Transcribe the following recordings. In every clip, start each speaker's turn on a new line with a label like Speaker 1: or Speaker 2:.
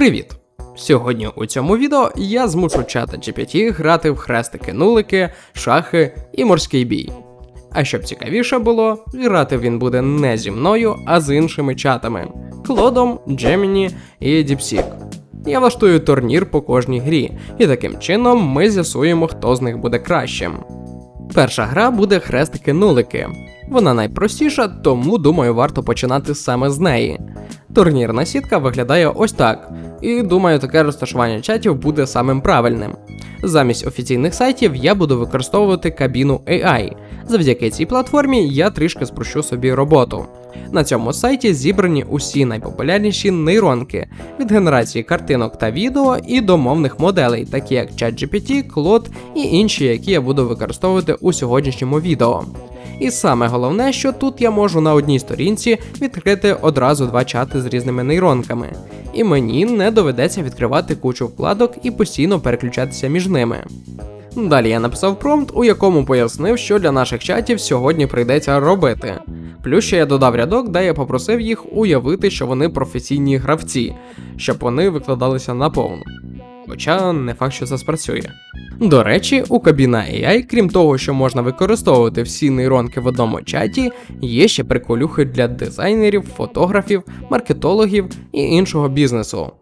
Speaker 1: Привіт! Сьогодні у цьому відео я змушу чата GPT грати в хрестики-нулики, шахи і морський бій. А щоб цікавіше було, грати він буде не зі мною, а з іншими чатами Клодом, Gemini і DeepSeek. Я влаштую турнір по кожній грі, і таким чином ми з'ясуємо, хто з них буде кращим. Перша гра буде хрестики-нулики. Вона найпростіша, тому думаю, варто починати саме з неї. Турнірна сітка виглядає ось так, і думаю, таке розташування чатів буде самим правильним. Замість офіційних сайтів я буду використовувати кабіну AI. Завдяки цій платформі я трішки спрощу собі роботу. На цьому сайті зібрані усі найпопулярніші нейронки від генерації картинок та відео і до мовних моделей, такі як ChatGPT, Claude і інші, які я буду використовувати у сьогоднішньому відео. І саме головне, що тут я можу на одній сторінці відкрити одразу два чати з різними нейронками, і мені не доведеться відкривати кучу вкладок і постійно переключатися між ними. Далі я написав промпт, у якому пояснив, що для наших чатів сьогодні прийдеться робити. Плюс ще я додав рядок, де я попросив їх уявити, що вони професійні гравці, щоб вони викладалися наповну. Хоча не факт, що це спрацює. До речі, у кабіна AI, крім того, що можна використовувати всі нейронки в одному чаті, є ще приколюхи для дизайнерів, фотографів, маркетологів і іншого бізнесу.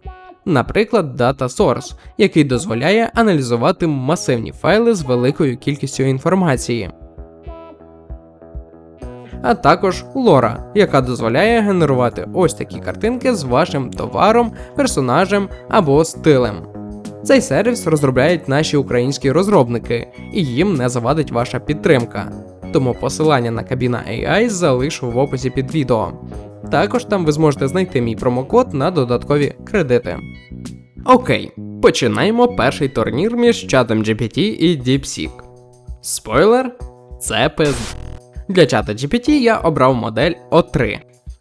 Speaker 1: Наприклад, Data Source, який дозволяє аналізувати масивні файли з великою кількістю інформації. А також Лора, яка дозволяє генерувати ось такі картинки з вашим товаром, персонажем або стилем. Цей сервіс розробляють наші українські розробники, і їм не завадить ваша підтримка. Тому посилання на кабіна AI залишу в описі під відео. Також там ви зможете знайти мій промокод на додаткові кредити. Окей, починаємо перший турнір між чатом GPT і DeepSeek. Спойлер, це пиз. Для чата GPT я обрав модель O3,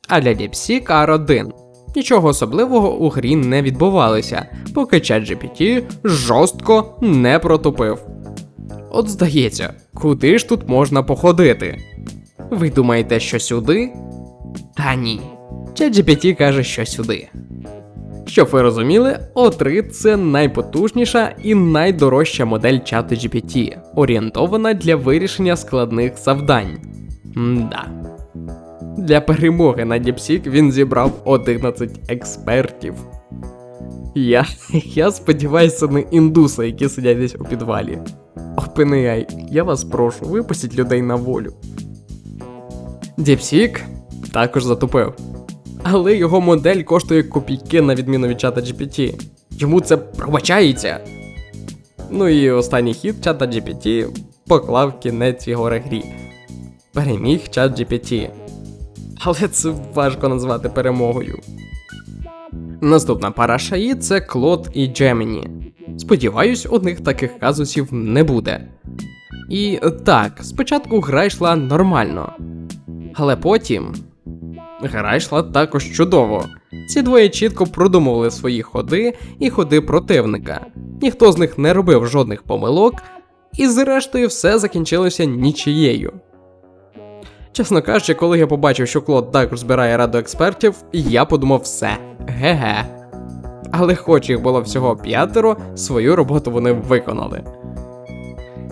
Speaker 1: а для DeepSeek R1. Нічого особливого у грі не відбувалося, поки чат GPT жорстко не протупив. От здається, куди ж тут можна походити? Ви думаєте, що сюди? Та ні. ChatGPT каже, що сюди. Щоб ви розуміли, O3 це найпотужніша і найдорожча модель чату GPT, орієнтована для вирішення складних завдань. Мда. Для перемоги на DeepSeek він зібрав 11 експертів. Я я сподіваюся на індуса, які сидять десь у підвалі. OpenAI, я вас прошу, випустіть людей на волю. DeepSeek також затупив. Але його модель коштує копійки на відміну від чата GPT. Йому це пробачається. Ну і останній хід чата GPT поклав кінець його грі. Переміг чат GPT. Але це важко назвати перемогою. Наступна пара шаї це Клод і Gemini. Сподіваюсь, у них таких казусів не буде. І так, спочатку гра йшла нормально. Але потім. Гра йшла також чудово. Ці двоє чітко продумували свої ходи і ходи противника. Ніхто з них не робив жодних помилок, і зрештою все закінчилося нічією. Чесно кажучи, коли я побачив, що Клод також збирає раду експертів, я подумав все, ге-ге. Але хоч їх було всього п'ятеро, свою роботу вони виконали.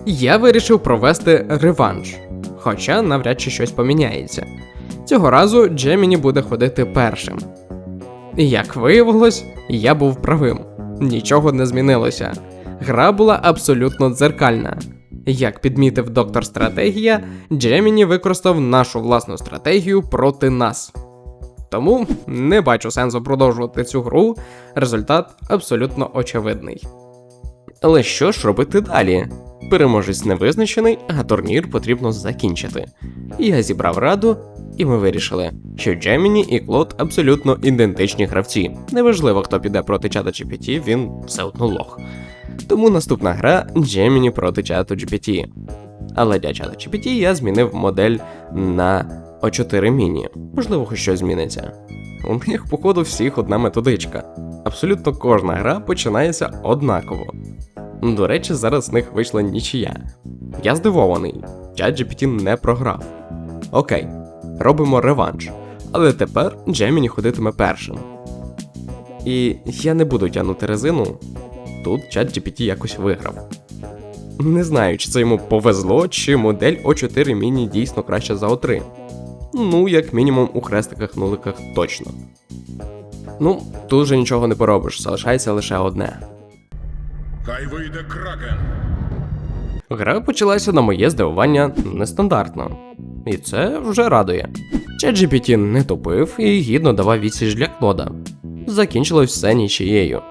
Speaker 1: Я вирішив провести реванш, хоча навряд чи щось поміняється. Цього разу Джеміні буде ходити першим. Як виявилось, я був правим, нічого не змінилося. Гра була абсолютно дзеркальна. Як підмітив доктор стратегія, Джеміні використав нашу власну стратегію проти нас. Тому не бачу сенсу продовжувати цю гру, результат абсолютно очевидний. Але що ж робити далі? Переможець не визначений, а турнір потрібно закінчити. Я зібрав раду, і ми вирішили, що Джеміні і Клод абсолютно ідентичні гравці. Неважливо, хто піде проти чата GPT, він все одно лох. Тому наступна гра Gemini проти чату GPT. Але для чата GPT я змінив модель на O4 Mini. Можливо, хоч щось зміниться. У них, походу, всіх одна методичка. Абсолютно кожна гра починається однаково. До речі, зараз з них вийшла нічия. Я здивований, чат GPT не програв. Окей, робимо реванш. Але тепер Джеміні ходитиме першим. І я не буду тягнути резину. Тут чат GPT якось виграв. Не знаю, чи це йому повезло, чи модель O4 Mini дійсно краща за O3. Ну, як мінімум, у хрестиках-нуликах точно. Ну, тут вже нічого не поробиш, залишається лише одне.
Speaker 2: Хай вийде кракен.
Speaker 1: Гра почалася на моє здивування нестандартно. І це вже радує. ChatGPT не тупив і гідно давав відсіч для Клода. Закінчилось все нічиєю.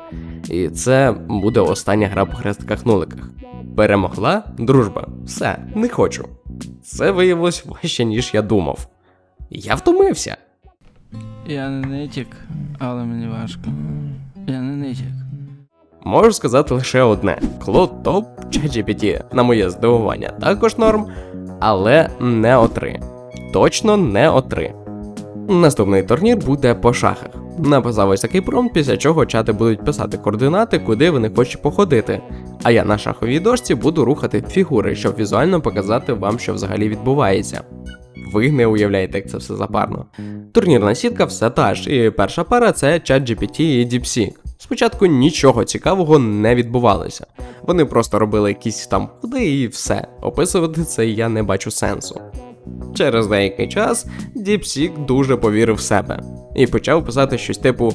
Speaker 1: І це буде остання гра по хрестиках-нуликах. Перемогла дружба. Все, не хочу. Це виявилось важче, ніж я думав. Я втомився.
Speaker 3: Я не нитік, але мені важко. Я не нитік.
Speaker 1: Можу сказати лише одне: Клод топ ChatGPT, на моє здивування, також норм, але не О3. Точно не О3. Наступний турнір буде по шахах. Написав ось такий промпт, після чого чати будуть писати координати, куди вони хочуть походити. А я на шаховій дошці буду рухати фігури, щоб візуально показати вам, що взагалі відбувається. Ви не уявляєте, як це все запарно. Турнірна сітка все та ж, і перша пара це ChatGPT і DeepSeek. Спочатку нічого цікавого не відбувалося. Вони просто робили якісь там ходи і все. Описувати це я не бачу сенсу. Через деякий час DeepSeek дуже повірив в себе і почав писати щось типу: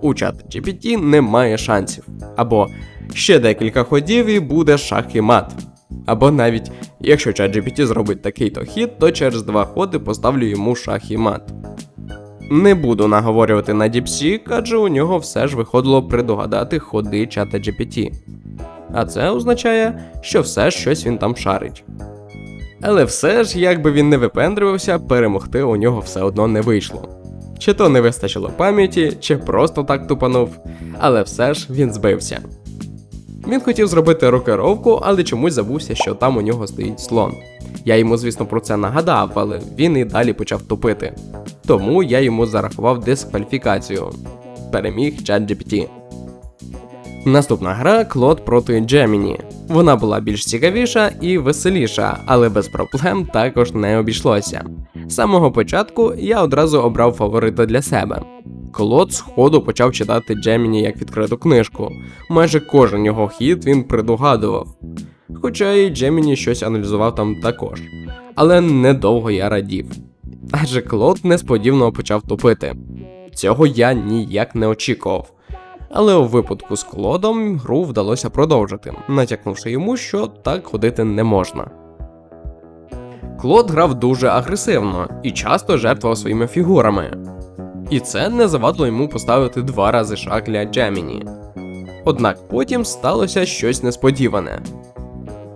Speaker 1: у чат GPT немає шансів, або ще декілька ходів і буде шах і мат. Або навіть якщо ChatGPT зробить такий-то хід, то через два ходи поставлю йому шах і мат. Не буду наговорювати на DeepSeek, адже у нього все ж виходило предугадати ходи чата GPT. А це означає, що все щось він там шарить. Але все ж, як би він не випендрювався, перемогти у нього все одно не вийшло. Чи то не вистачило пам'яті, чи просто так тупанув, але все ж він збився. Він хотів зробити рокировку, але чомусь забувся, що там у нього стоїть слон. Я йому, звісно, про це нагадав, але він і далі почав тупити. Тому я йому зарахував дискваліфікацію. Переміг ChatGPT. Наступна гра Клод проти Gemini. Вона була більш цікавіша і веселіша, але без проблем також не обійшлося. З самого початку я одразу обрав фаворита для себе. Клод сходу почав читати Gemini як відкриту книжку. Майже кожен його хід він предугадував. Хоча і Gemini щось аналізував там також. Але недовго я радів. Адже Клод несподівано почав тупити. Цього я ніяк не очікував. Але у випадку з Клодом гру вдалося продовжити, натякнувши йому, що так ходити не можна. Клод грав дуже агресивно і часто жертвував своїми фігурами. І це не завадило йому поставити два рази шаг для Джеміні. Однак потім сталося щось несподіване.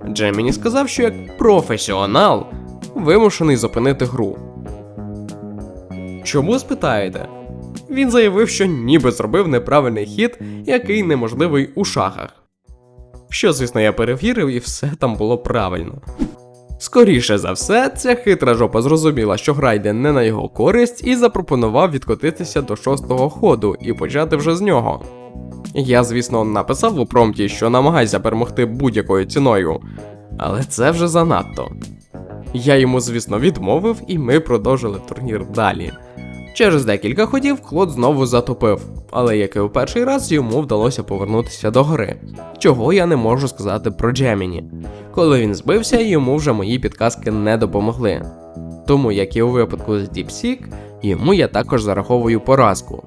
Speaker 1: Джеміні сказав, що як професіонал вимушений зупинити гру. Чому спитаєте? Він заявив, що ніби зробив неправильний хід, який неможливий у шахах. Що, звісно, я перевірив, і все там було правильно. Скоріше за все, ця хитра жопа зрозуміла, що гра йде не на його користь, і запропонував відкотитися до шостого ходу і почати вже з нього. Я, звісно, написав у промпті, що намагайся перемогти будь-якою ціною, але це вже занадто. Я йому, звісно, відмовив, і ми продовжили турнір далі. Через декілька ходів Клод знову затопив, але як і у перший раз йому вдалося повернутися до гри, чого я не можу сказати про Джеміні. Коли він збився, йому вже мої підказки не допомогли. Тому, як і у випадку з DeepSeek, йому я також зараховую поразку.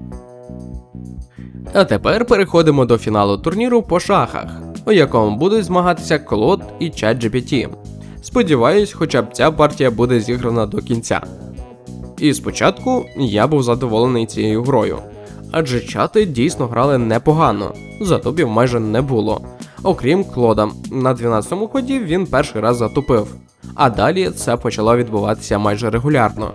Speaker 1: А тепер переходимо до фіналу турніру по шахах, у якому будуть змагатися Клод і ChatGPT. Сподіваюсь, хоча б ця партія буде зіграна до кінця. І спочатку я був задоволений цією грою, адже чати дійсно грали непогано, затупів майже не було. Окрім Клода, на 12-му ході він перший раз затупив, а далі це почало відбуватися майже регулярно.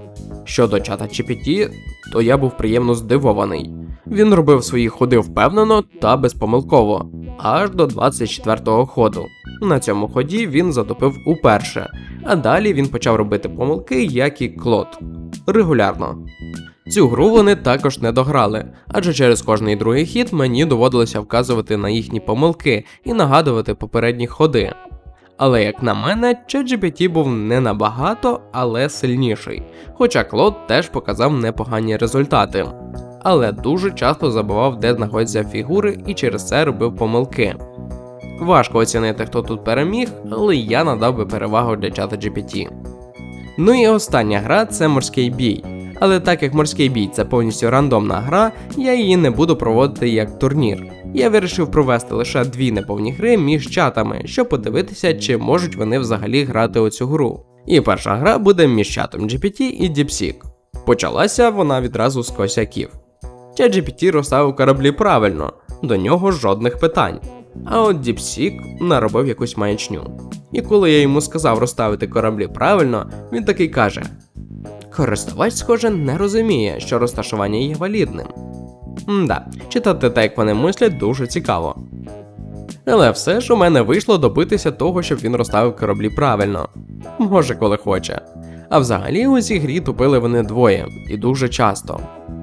Speaker 1: Щодо чата GPT, то я був приємно здивований. Він робив свої ходи впевнено та безпомилково, аж до 24-го ходу. На цьому ході він затопив уперше, а далі він почав робити помилки, як і Клод. Регулярно. Цю гру вони також не дограли, адже через кожний другий хід мені доводилося вказувати на їхні помилки і нагадувати попередні ходи. Але як на мене, ChatGPT був не набагато, але сильніший, хоча Клод теж показав непогані результати. але дуже часто забував, де знаходяться фігури, і через це робив помилки. Важко оцінити, хто тут переміг, але я надав би перевагу для чата GPT. Ну і остання гра це морський бій. Але так як морський бій це повністю рандомна гра, я її не буду проводити як турнір. Я вирішив провести лише дві неповні гри між чатами, щоб подивитися, чи можуть вони взагалі грати у цю гру. І перша гра буде між чатом GPT і DeepSeek. Почалася вона відразу з косяків. Чат GPT розставив кораблі правильно, до нього жодних питань. А от DeepSeek наробив якусь маячню. І коли я йому сказав розставити кораблі правильно, він такий каже: Користувач, схоже, не розуміє, що розташування є валідним. Мда, читати так, як вони мислять, дуже цікаво. Але все ж у мене вийшло добитися того, щоб він розставив кораблі правильно. Може, коли хоче. А взагалі у цій грі тупили вони двоє і дуже часто.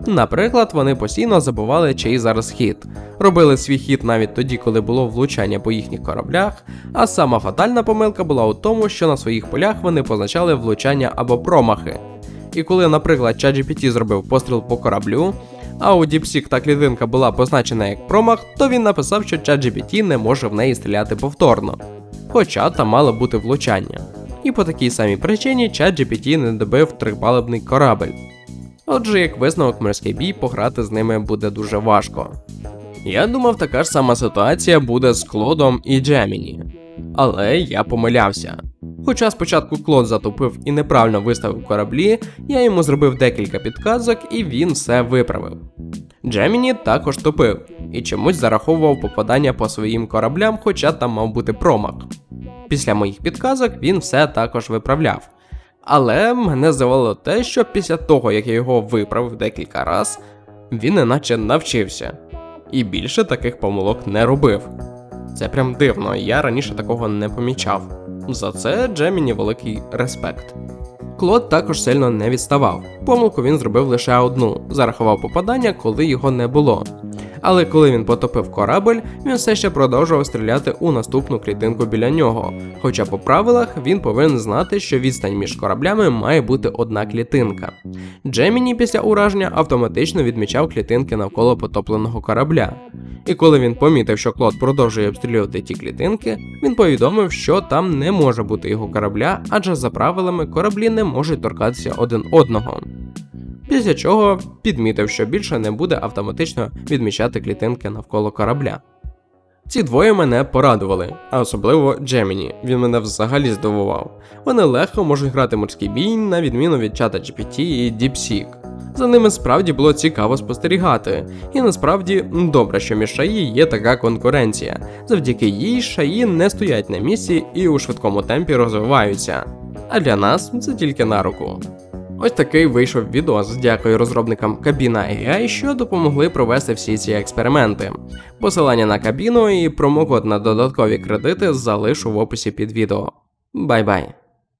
Speaker 1: Наприклад, вони постійно забували, чий зараз хід, робили свій хід навіть тоді, коли було влучання по їхніх кораблях, а сама фатальна помилка була у тому, що на своїх полях вони позначали влучання або промахи. І коли, наприклад, ChatGPT зробив постріл по кораблю, а у DeepSeek та клітинка була позначена як промах, то він написав, що ChatGPT не може в неї стріляти повторно. Хоча там мало бути влучання. І по такій самій причині ChatGPT не добив трипалубний корабель. Отже, як висновок морський бій, пограти з ними буде дуже важко. Я думав, така ж сама ситуація буде з Клодом і Джеміні. Але я помилявся. Хоча спочатку Клод затопив і неправильно виставив кораблі, я йому зробив декілька підказок і він все виправив. Джеміні також топив і чомусь зараховував попадання по своїм кораблям, хоча там мав бути промах. Після моїх підказок він все також виправляв. Але мене здивувало те, що після того, як я його виправив декілька раз, він іначе навчився. І більше таких помилок не робив. Це прям дивно, я раніше такого не помічав. За це Джеміні великий респект. Клод також сильно не відставав. Помилку він зробив лише одну, зарахував попадання, коли його не було. Але коли він потопив корабль, він все ще продовжував стріляти у наступну клітинку біля нього. Хоча по правилах він повинен знати, що відстань між кораблями має бути одна клітинка. Джеміні після ураження автоматично відмічав клітинки навколо потопленого корабля. І коли він помітив, що Клод продовжує обстрілювати ті клітинки, він повідомив, що там не може бути його корабля, адже за правилами кораблі не можуть торкатися один одного. Після чого підмітив, що більше не буде автоматично відмічати клітинки навколо корабля. Ці двоє мене порадували, а особливо Джеміні, він мене взагалі здивував. Вони легко можуть грати морський бій, на відміну від чата GPT і DeepSeek. За ними справді було цікаво спостерігати, і насправді добре, що між шаї є така конкуренція. Завдяки їй шаї не стоять на місці і у швидкому темпі розвиваються. А для нас це тільки на руку. Ось такий вийшов відос. Дякую розробникам Кабіна AI, що допомогли провести всі ці експерименти. Посилання на кабіну і промокод на додаткові кредити залишу в описі під відео. Бай-бай!